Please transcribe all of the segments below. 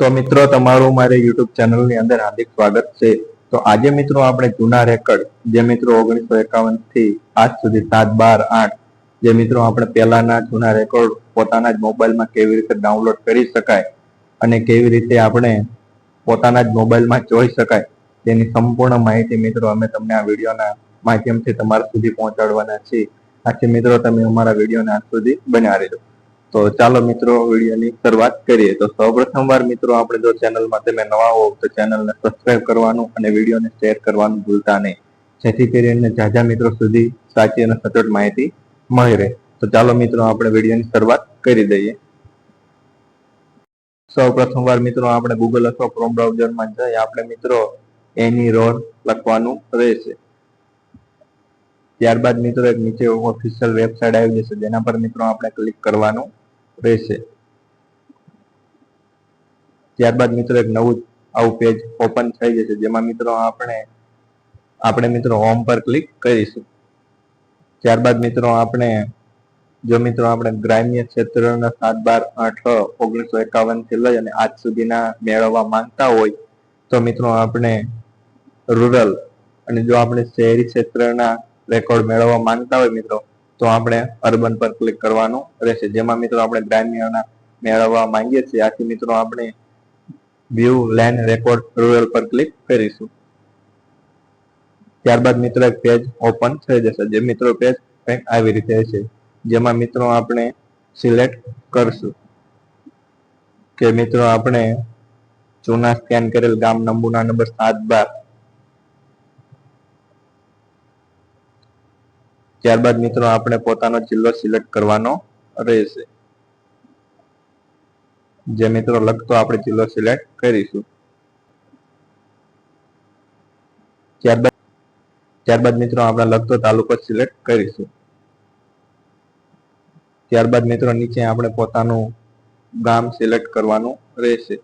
તો મિત્રો, તમારું મારી યુટ્યુબ ચેનલની અંદર હાર્દિક સ્વાગત છે. તો આજે મિત્રો આપણે જૂના રેકર્ડ, જે મિત્રો ઓગણીસો એકાવનથી આજ સુધી સાત, બાર, આઠ, જે મિત્રો આપણે પહેલાના જૂના રેકોર્ડ પોતાના જ મોબાઈલમાં કેવી રીતે ડાઉનલોડ કરી શકાય અને કેવી રીતે આપણે પોતાના જ મોબાઈલમાં જોઈ શકાય, તેની સંપૂર્ણ માહિતી મિત્રો અમે તમને આ વિડીયોના માધ્યમથી તમારા સુધી પહોંચાડવાના છીએ. આથી મિત્રો, તમે અમારા વિડીયોને આજ સુધી બન્યા રહેજો. તો ચાલો મિત્રો, વિડીયોની શરૂઆત કરીએ. તો સૌપ્રથમ વાર મિત્રો, આપણે જો ચેનલમાં તમે નવા હોવ, તો ચેનલને સબસ્ક્રાઇબ કરવાનું અને વિડીયોને શેર કરવાનું ભૂલતા નહીં. જેથી કરીને જાજા મિત્રો સુધી સાચી અને સચોટ માહિતી મળી રહે. તો ચાલો મિત્રો, આપણે વિડીયોની શરૂઆત કરી દઈએ. સૌ પ્રથમવાર મિત્રો, આપણે ગૂગલ અથવા ક્રોમ બ્રાઉઝરમાં જઈ આપણે મિત્રો, એની રોડ લખવાનું રહેશે. ત્યારબાદ મિત્રો, એક નીચે ઓફિશિયલ વેબસાઇટ આવી જશે. જેના પર મિત્રો આપણે ક્લિક કરવાનું રહેશે. ત્યારબાદ મિત્રો એક નવું આવું પેજ ઓપન થઈ જશે જેમાં મિત્રો આપણે આપણે મિત્રો હોમ પર ક્લિક કરીશું. ત્યારબાદ મિત્રો આપણે, જો મિત્રો આપણે ગ્રામ્ય ક્ષેત્રના સાત બાર આઠ ઓગણીસો એકાવનથી લઈ અને આજ સુધીના મેળવવા માંગતા હોય, તો મિત્રો આપણે રૂરલ અને જો આપણે શહેરી ક્ષેત્રના રેકોર્ડ મેળવવા માંગતા હોય મિત્રો તો આપણે અર્બન પર ક્લિક કરવાનું રહેશે. જેમાં મિત્રો આપણે ગ્રામ્યના મેળવવા માંગીએ છીએ, આથી મિત્રો આપણે વ્યૂ લેન્ડ રેકોર્ડ રૂરલ પર ક્લિક કરીશું. ત્યારબાદ મિત્રો એક પેજ ઓપન થઈ જશે. જે મિત્રો પેજ કંઈક આવી રીતે છે, જેમાં મિત્રો આપણે સિલેક્ટ કરશું. કે મિત્રો આપણે જૂના સ્કેન કરેલ ગામ નંબુના નંબર સાત બાર ત્યારબાદ મિત્રો આપણે પોતાનો જિલ્લો સિલેક્ટ કરવાનો રહેશે. જે મિત્રો લગતો આપણે જિલ્લો સિલેક્ટ કરીશું. ત્યારબાદ ત્યારબાદ મિત્રો આપણે લગતો તાલુકો સિલેક્ટ કરીશું. ત્યારબાદ મિત્રો નીચે આપણે પોતાનું ગામ સિલેક્ટ કરવાનું રહેશે.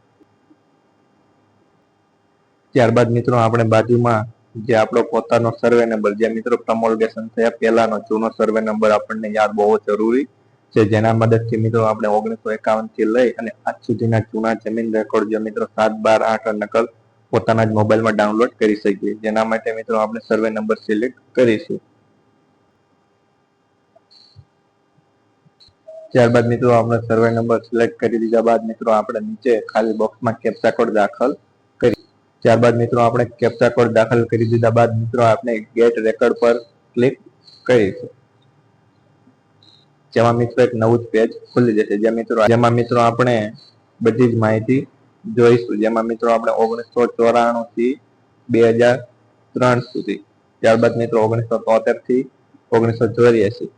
ત્યારબાદ મિત્રો આપણે બાજુમાં જે આપણો પોતાનો સર્વે નંબર જે મિત્રો પ્રમોલગેશન થયા, પહેલાનો જૂનો સર્વે નંબર આપણને યાદ બહુ જરૂરી છે, જેના મદદથી મિત્રો આપણે ઓગણીસો એકાવનથી લઈ અને આજ સુધીના જૂના જમીન રેકોર્ડ જે મિત્રો સાત, બાર, આઠ નકલ પોતાના જ મોબાઈલમાં ડાઉનલોડ કરી શકીએ. જેના માટે મિત્રો આપણે સર્વે નંબર સિલેક્ટ કરીશું. ત્યારબાદ મિત્રો આપણે સર્વે નંબર સિલેક્ટ કરી દીધા બાદ મિત્રો આપણે નીચે ખાલી બોક્સમાં કેપ્સા કોડ દાખલ ત્યારબાદ મિત્રો આપણે કેપ્ચા કોડ દાખલ કરી દીધા બાદ મિત્રો આપણે ગેટ રેકોર્ડ પર ક્લિક કરીશું જેમાં મિત્રો એક નવું જ પેજ ખુલી જશે. જે મિત્રો જેમાં મિત્રો આપણે બધી જ માહિતી જોઈશું. જેમાં મિત્રો આપણે ઓગણીસો ચોરાણું થી બે હજાર ત્રણ સુધી. ત્યારબાદ મિત્રો ઓગણીસો તોતેરથી ઓગણીસો ચોર્યાસી.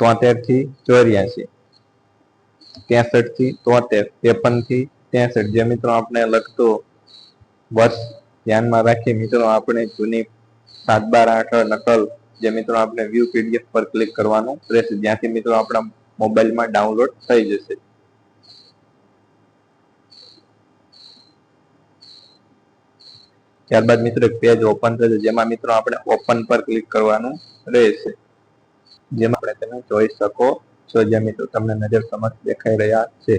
તોતેરથી ચોર્યાસી. ત્રેસઠથી તોતેર. ત્રેપનથી ત્રેસઠ. જે મિત્રો આપણે લખતો વર્ષ ધ્યાનમાં રાખી મિત્રો, આપણે જૂની સાત બાર આઠ નકલ જે મિત્રો આપણે વ્યૂ પીડીએફ પર ક્લિક કરવાનું રહેશે. જ્યાંથી મિત્રો આપણા મોબાઈલમાં ડાઉનલોડ થઈ જશે. ત્યારબાદ મિત્રો એક પેજ ઓપન થશે, જેમાં મિત્રો આપણે ઓપન પર ક્લિક કરવાનું રહેશે. જેમાં આપણે તમે જોઈ શકો છો. જે મિત્રો તમને નજર સમક્ષ દેખાઈ રહ્યા છે.